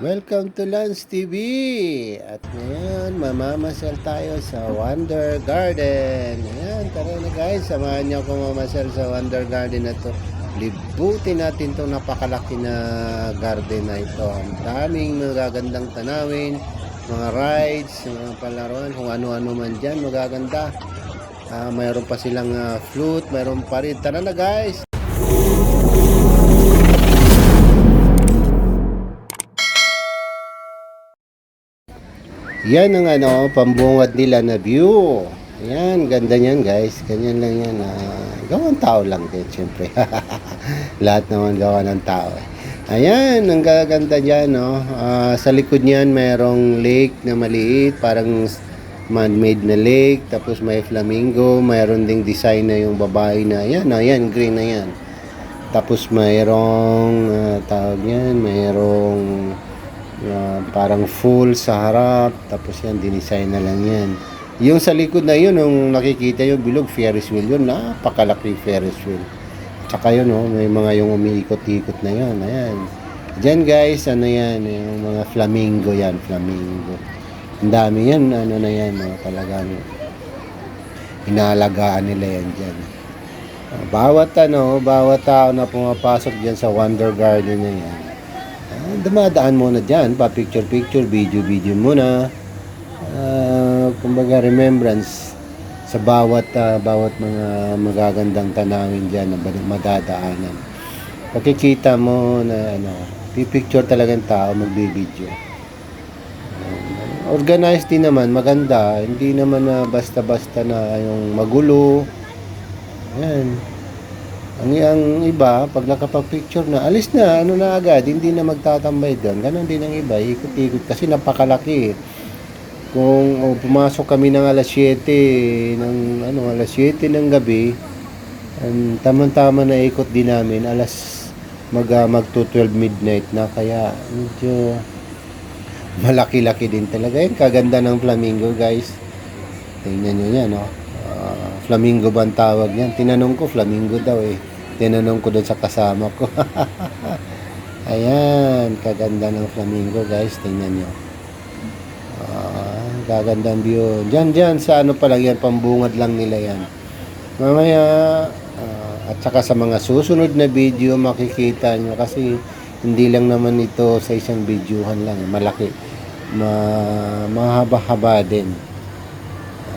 Welcome to Lance TV! At ngayon, mamamasal tayo sa Wonder Garden. Ayan, tara na guys, samahan niyo ako mamasyal sa Wonder Garden na to. Libutin natin itong napakalaki na garden na ito. Ang daming magagandang tanawin, mga rides, mga palaruan, kung ano-ano man dyan, magaganda. Ah, mayroon pa silang ah, flute, mayroon pa rin. Tara na guys! Yan ang ano, pambungad nila na view. Yan, ganda niyan guys. Ganyan lang yan. Uh, gawang tao lang din, syempre. Lahat naman gawa ng tao. eh. Ayan, ang gaganda dyan, no? Ah, sa likod niyan, mayroong lake na maliit, parang man-made na lake. Tapos may flamingo, mayroon ding design na yung babae na, yan, ayan, green na yan. Tapos mayroong, ah, tawag yan, mayroong ah, parang full sa harap. Tapos yan, dinesign na lang yan. Yung sa likod na yun, nung nakikita yung bilog, Ferris wheel yun, napakalaki Ferris wheel. Tsaka yun, oh, may mga yung umiikot-ikot na yun. Ayan. Diyan guys, ano yan, yung mga flamingo yan, flamingo. Ang dami yan, ano na yan, oh, talagang inaalagaan nila yan dyan. Bawat ano, bawat tao na pumapasok diyan sa Wonder Garden na yan, dumadaan muna diyan, pa picture picture, video video muna. Ah, kumbaga remembrance sa bawat ah, bawat mga magagandang tanawin diyan na madadaanan. Pakikita mo na ano, pipicture talaga tao, magbibideo. Um, Organized din naman, maganda. Hindi naman na basta-basta na yung magulo. Yan. Ang, ang iba, pag nakapag-picture na, alis na, ano na agad, hindi na magtatambay doon. Ganon din ang iba, ikot-ikot kasi napakalaki. Kung oh, pumasok kami ng alas 7, ng ano, alas 7 ng gabi, um, tamang-tama na ikot din namin, alas mag, ah, mag to 12 midnight na, kaya medyo malaki-laki din talaga yun. Kaganda ng flamingo, guys. Tingnan nyo yan, no? Ah, flamingo ba ang tawag niyan? Tinanong ko, flamingo daw eh. Tinanong ko doon sa kasama ko. Ayan, kaganda ng flamingo, guys. Tingnan nyo. Ah, gaganda ang view. Diyan, diyan, sa ano pa lang yan, pambungad lang nila yan. Mamaya, ah, at saka sa mga susunod na video, makikita nyo kasi hindi lang naman ito sa isang videohan lang, malaki. Ma mahaba-haba din.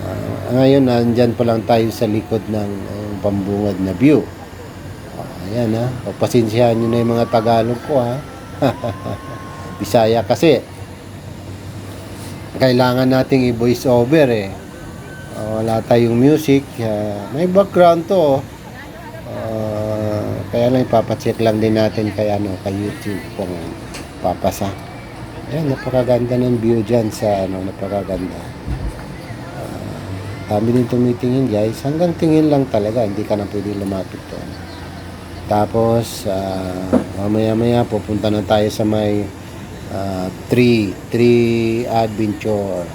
Ah, ngayon, nandyan pa lang tayo sa likod ng ah, pambungad na view. Ayan ha, pagpasensyahan nyo na yung mga Tagalog ko ha. Bisaya kasi, kailangan nating i-voice over eh. Wala tayong music. ah, may background to. Ah, kaya lang ipapacheck lang din natin kay ano kay YouTube kung papasa. Ayan, napakaganda ng view dyan sa ano, napakaganda. Ah, dami din tumitingin guys. Hanggang tingin lang talaga, hindi ka na pwede lumapit doon. Tapos, ah, mamaya-maya pupunta na tayo sa may ah, tree, tree adventure.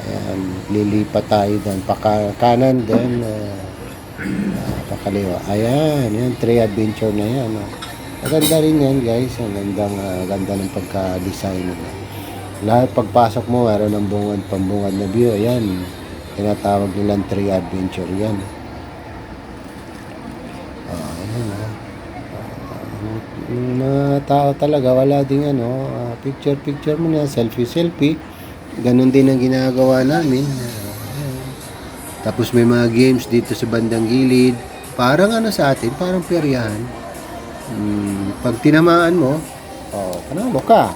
Ayan, lilipat tayo doon. Paka kanan din, ah, ah, pakaliwa. Ayan, yan, tree adventure na yan. ah. Maganda rin yan guys. Ang gandang, ah, ganda ng pagka-design nila. Lahat pagpasok mo, meron ng bungad, pambungad na view. Ayan, tinatawag nilang tree adventure yan. Ah, ayan, ah. Yung mga tao talaga, wala ding ano, ah, picture-picture mo na, selfie-selfie. Ganon din ang ginagawa namin. Tapos may mga games dito sa bandang gilid. Parang ano sa atin, parang peryahan. Hmm, pag tinamaan mo, oh, panalo ka.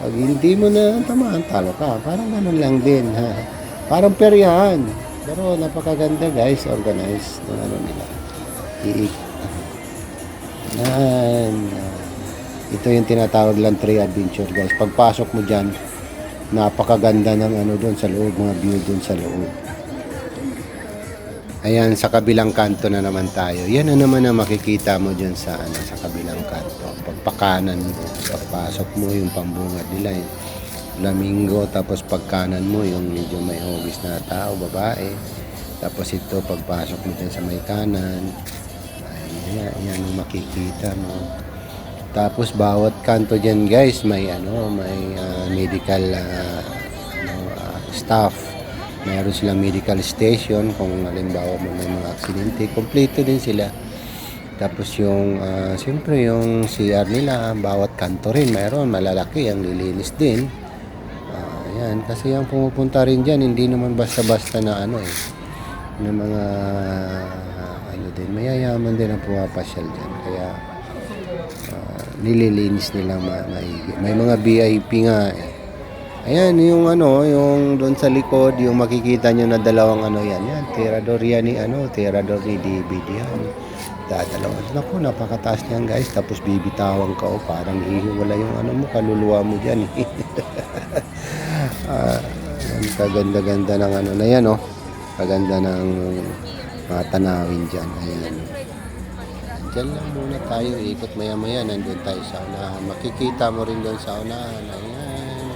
Pag hindi mo na tamaan, talo ka. Parang ganun lang din. Ha? Parang peryahan. Pero napakaganda guys, organized. Ng ano nila. Iik. Yan. Ito yung tinatawag lang tree adventure guys. Pagpasok mo dyan, napakaganda ng ano doon sa loob, mga view doon sa loob. Ayan, sa kabilang kanto na naman tayo. Yan na naman ang makikita mo dyan sa, ano, sa kabilang kanto. Pagpakanan mo, pagpasok mo yung pambungad nila. Yung flamingo, tapos pagkanan mo yung medyo may hobbies na tao, babae. Tapos ito, pagpasok mo dyan sa may kanan, ay, yan, yan ang makikita mo. Tapos bawat kanto diyan guys may ano, may ah, medical ah, ano, ah, staff. Meron silang medical station kung halimbawa mo may mga aksidente, kompleto din sila. Tapos yung ah, siyempre yung CR nila, bawat kanto rin mayroon, malalaki ang lilinis din. Ah, yan, kasi yung pumupunta rin diyan hindi naman basta-basta na ano eh ng mga din, mayayaman din ang pumapasyal diyan. Kaya ah, nililinis nilang ma- maigi. May mga VIP nga eh. Ayan, yung ano, yung doon sa likod, yung makikita nyo na dalawang ano yan. Yan, tirador yan ni ano, tirador ni DVD yan. Dadalawa. Naku, napakataas niyan guys. Tapos bibitawan ka o parang hihiwala yung ano mo, kaluluwa mo dyan. ah, yan, kaganda-ganda ng ano na yan, oh. Kaganda ng mga tanawin dyan. Ayan. Diyan lang muna tayo, ikot maya-maya, nandun tayo sa unahan. Makikita mo rin doon sa unahan. Ayan.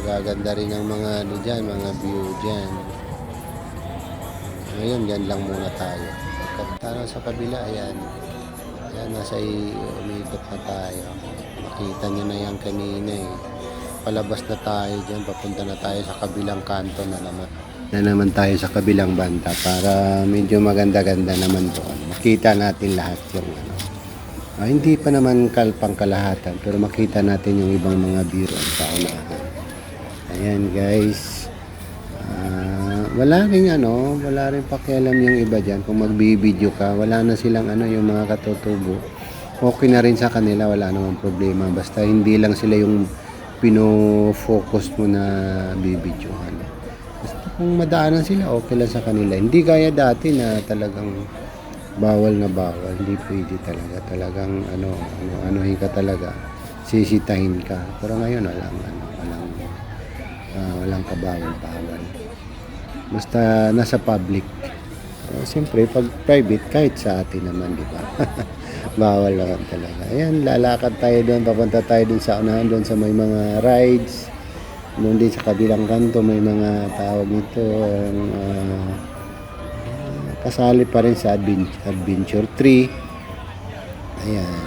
Magaganda rin ang mga ano dyan, mga view dyan. Ngayon, dyan lang muna tayo. Pagkatano sa kabila, ayan. Ayan, nasa umikot na tayo. Makita nyo na yan kanina eh. Palabas na tayo dyan, papunta na tayo sa kabilang kanto na naman. Na naman tayo sa kabilang banda para medyo maganda-ganda naman doon. Makita natin lahat yung ano. Ah, hindi pa naman kalpang kalahatan pero makita natin yung ibang mga biro sa unahan. Ayan guys. Ah, wala rin ano, wala rin pakialam yung iba diyan kung magbibideo ka, wala na silang ano yung mga katutubo. Okay na rin sa kanila, wala namang problema basta hindi lang sila yung pino-focus mo na bibidyohan. Kung madaanan sila, okay lang sa kanila. Hindi gaya dati na talagang bawal na bawal, hindi pwede talaga. Talagang ano, ano anuhin ka talaga, sisitahin ka. Pero ngayon walang ano, walang ah, walang kabawal-bawal. Basta nasa public. Uh, Siyempre, pag private, kahit sa atin naman, di ba? Bawal naman talaga. Ayan, lalakad tayo doon, papunta tayo doon sa unahan, doon sa may mga rides. Doon din sa kabilang kanto, may mga tawag nito, ang, ah, kasali pa rin sa advent- Adventure 3. Ayan.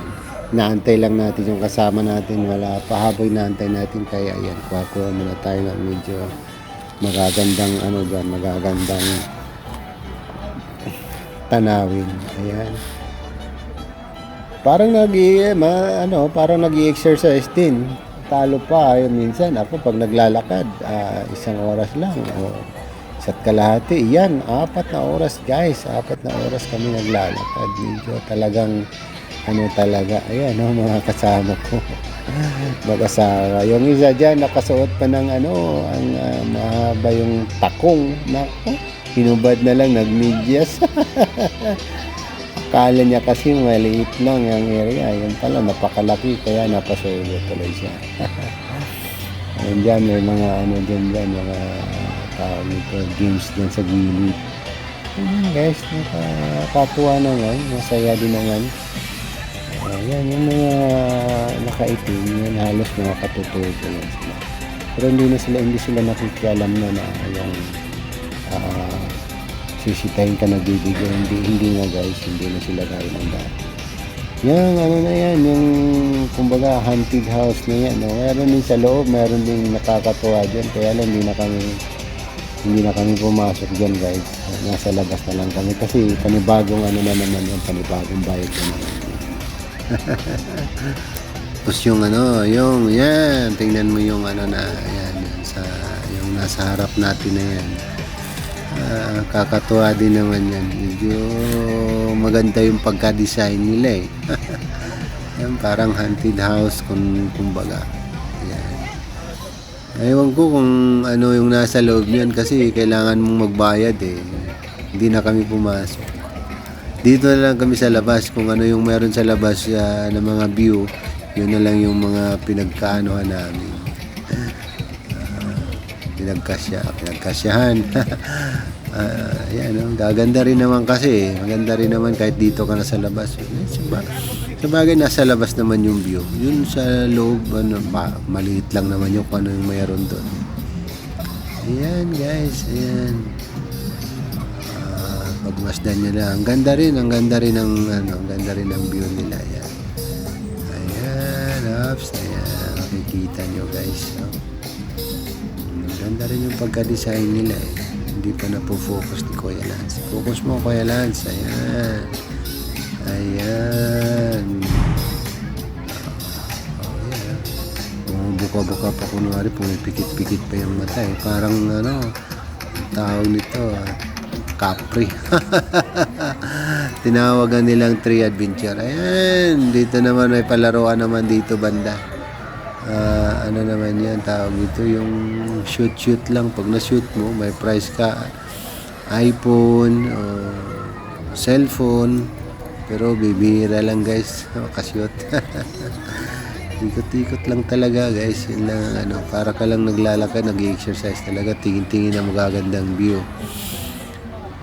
Naantay lang natin yung kasama natin. Wala pa haboy naantay natin. Kaya ayan, kuha-kuha muna tayo ng medyo magagandang ano dyan, magagandang tanawin. Ayan. Parang nag ano, parang nag-exercise din. Talo pa ayun minsan ako pag naglalakad, ah, isang oras lang o isa't kalahati. Yan, apat na oras guys. Apat na oras kami naglalakad. Medyo talagang ano talaga. Ayan, oh, mga kasama ko. Mag-asawa. Yung isa dyan, nakasuot pa ng ano, ang ah, mahaba yung takong. Nako, hinubad na lang, nagmedyas. Akala niya kasi maliit lang ang area. Yan pala, napakalaki. Kaya napasulo tuloy siya. Ayun dyan, may mga ano dyan dyan, mga tawag nito, games dyan sa gilid. Ayun guys, nakakatuwa naman. Masaya din naman. Ayan, yung mga nakaitim, yan halos mga katutubo yan sila. Pero hindi na sila, hindi sila nakikialam na na yung sisitahin ka nagbibigay. Hindi, hindi nga guys, hindi na sila gaya ng dati. Yung ano na yan, yung kumbaga haunted house na yan. No? Meron din sa loob, meron din nakakatuwa dyan. Kaya lang hindi na kami hindi na kami pumasok dyan guys. Nasa labas na lang kami kasi panibagong ano na naman yung panibagong bayad na naman. Tapos yung ano, yung yan, tingnan mo yung ano na, yan, yan sa, yung nasa harap natin na yan. Ah, kakatuwa din naman yan. Medyo maganda yung pagka-design nila eh. yan, parang haunted house kung kumbaga. Yan. Ewan ko kung ano yung nasa loob niyan kasi kailangan mong magbayad eh. Hindi na kami pumasok. Dito na lang kami sa labas kung ano yung meron sa labas ah, ng mga view. Yun na lang yung mga pinagkaanohan namin. Pinagkasya, pinagkasyahan. Ah, yan, oh, gaganda rin naman kasi. Maganda rin naman kahit dito ka na sa labas. Saba- Sabagay, nasa labas naman yung view. Yun sa loob, ano, ma- maliit lang naman yung kung ano yung mayroon doon. Ayan, guys. Ayan. Ah, pagmasdan nyo lang. Ang ganda rin, ang ganda rin ng, ano, ang ganda rin ng view nila. Ayan. gloves. Ayan, makikita nyo guys. No? Ganda rin yung pagka-design nila eh. Hindi pa na po focus ni Kuya Lance. Focus mo Kuya Lance. Ayan. Ayan. Yeah. Bumubuka-buka pa kunwari, pumipikit-pikit pa yung mata eh. Parang ano, tawag nito, ah, Capri. Tinawagan nilang Tree Adventure. Ayan, dito naman may palaruan naman dito banda. Ah, ano naman yan, tawag dito yung shoot-shoot lang. Pag na-shoot mo, may price ka. iPhone, o cellphone. Pero bibihira lang guys, makashoot. Ikot-ikot lang talaga guys. Yun lang ang ano, para ka lang naglalakad, nag-exercise talaga. Tingin-tingin ang magagandang view.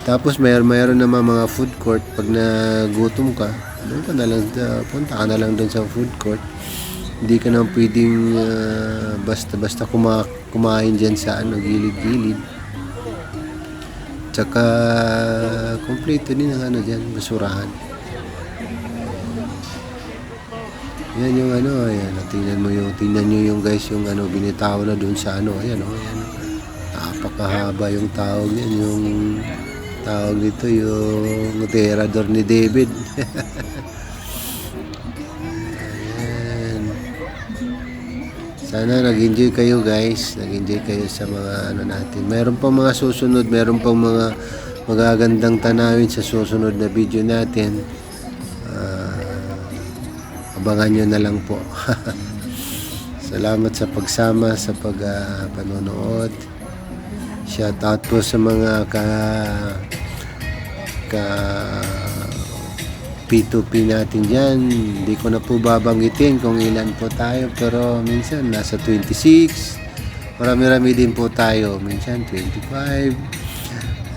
Tapos mayroon mayroon naman mga food court pag nagutom ka, doon ka na lang uh, punta ka na lang doon sa food court. Hindi ka na pwedeng ah, basta-basta kuma kumain diyan sa ano gilid-gilid. Tsaka kompleto din ang ano diyan, basurahan. Yan yung ano, ayan, tingnan mo yung, tingnan nyo yung guys, yung ano, binitaw na doon sa ano, ayan o, ayan. Napakahaba yung tawag yan, yung tawag nito, yung terador ni David. Sana nag-enjoy kayo guys, nag-enjoy kayo sa mga ano natin. Meron pang mga susunod, meron pang mga magagandang tanawin sa susunod na video natin. Ah, abangan nyo na lang po. Salamat sa pagsama sa pag ah, panonood. Shout out po sa mga ka ka P2P natin dyan. Hindi ko na po babanggitin kung ilan po tayo pero minsan nasa 26. Marami-rami din po tayo. Minsan 25.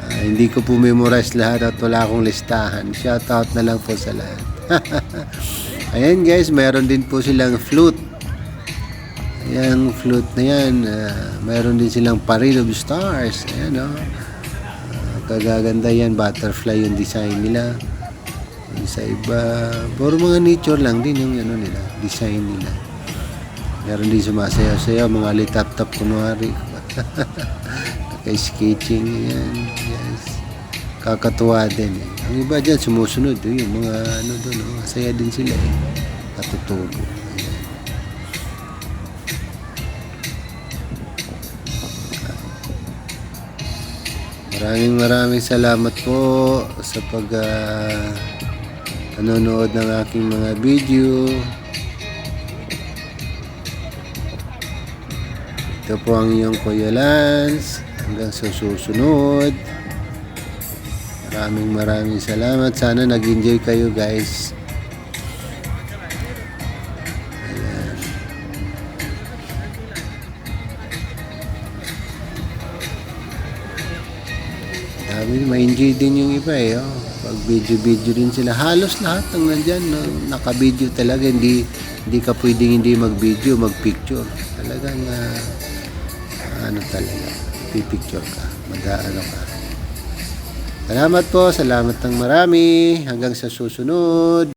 Ah, hindi ko po memorize lahat at wala akong listahan. Shout out na lang po sa lahat. Ayan guys, meron din po silang flute. Ayan, flute na yan. ah, meron din silang parade of stars. Ayan o. Ah, kagaganda yan. Butterfly yung design nila. Sa iba, puro mga nature lang din yung ano nila, design nila. Meron din sumasayaw-sayaw, mga litap-tap kunwari. Naka-sketching yan. Yes. Kakatuwa din eh. Ang iba dyan sumusunod. eh, Yung mga ano doon, oh, masaya din sila eh. Natutubo. Ayan. Maraming maraming salamat po sa pag ah, nanonood ng aking mga video. Ito po ang iyong Kuya Lance. Hanggang sa susunod. Maraming maraming salamat. Sana nag-enjoy kayo guys. Ayan. Dami, ma-enjoy din yung iba eh. Oh. Pag video-video din sila. Halos lahat ng nandyan, no, naka-video talaga. Hindi, hindi ka pwedeng hindi mag-video, mag-picture. Talagang, ah, ano talaga, pipicture ka. Mag-ano ka. Salamat po, salamat ng marami. Hanggang sa susunod.